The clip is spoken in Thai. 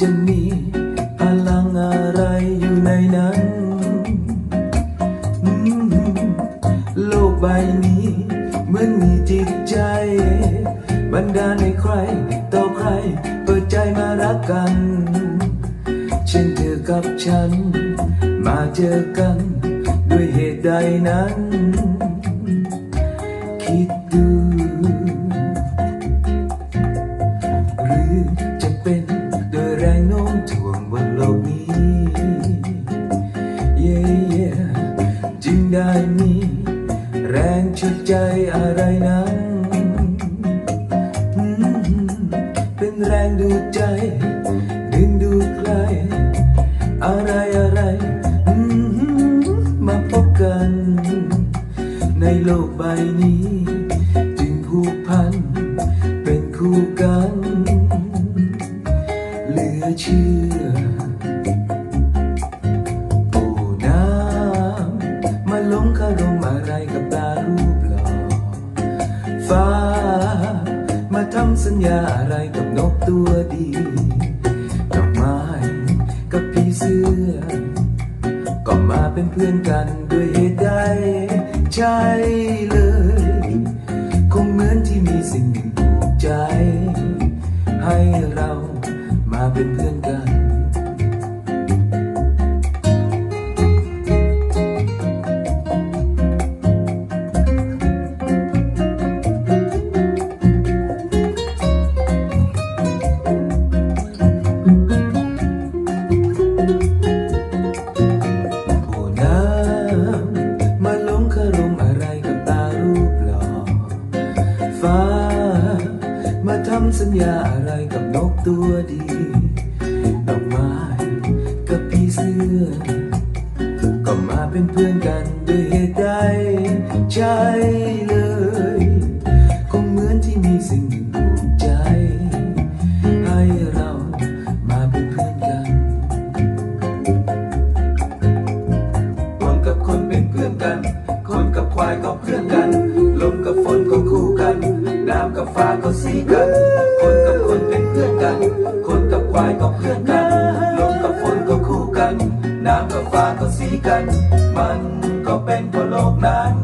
จะมีพลังอะไรอยู่ในนั้น โลกใบนี้เหมือนมีจิตใจบรรดาในใคร ต่อใคร เปิดใจมารักกัน เช่นเธอกับฉัน มาเจอกัน ด้วยเหตุใดนั้น คิดดู หรือจะเป็น รงโน้มถ่วงบนโลกนี้เย่เย่จึงได้มีแรงชุดใจอะไรนั้นเป็นแรงดูดใจ ดึงดูดใคร อะไรอะไรมาพบกัน ในโลกใบนี้ เชื่อ โอ้น้ำมาลงคารมอะไรกับตารูปหล่อ ฟ้า มาทำสัญญาอะไรกับนกตัวดีดอกไม้กับผีเสื้อ ก็มาเป็นเพื่อนกันด้วยเหตุใดใช่ เป็นเพื่อนกัน โอ้น้ำมาหลงคารมอะไรกับตารูปหล่อฟ้า มาทำสัญญาอะไร ตัวดีดอกไม้กับพี่เสื้อ ก็มาเป็นเพื่อนกันด้วยเหตุใดใช่เลย คงเหมือนที่มีสิ่งหนึ่งผูกใจ ให้เรามาเป็นเพื่อนกันคนกับคนเป็นเพื่อนกัน คนกับควายก็เพื่อนกัน ลมกับฝนก็คู่กัน น้ำกับฟ้าก็สีกันคน พื่อนกันลมกับฝนก็คู่กัน น้ำกับฟ้าก็สีกัน มันก็เป็นเพราะโลกนั้น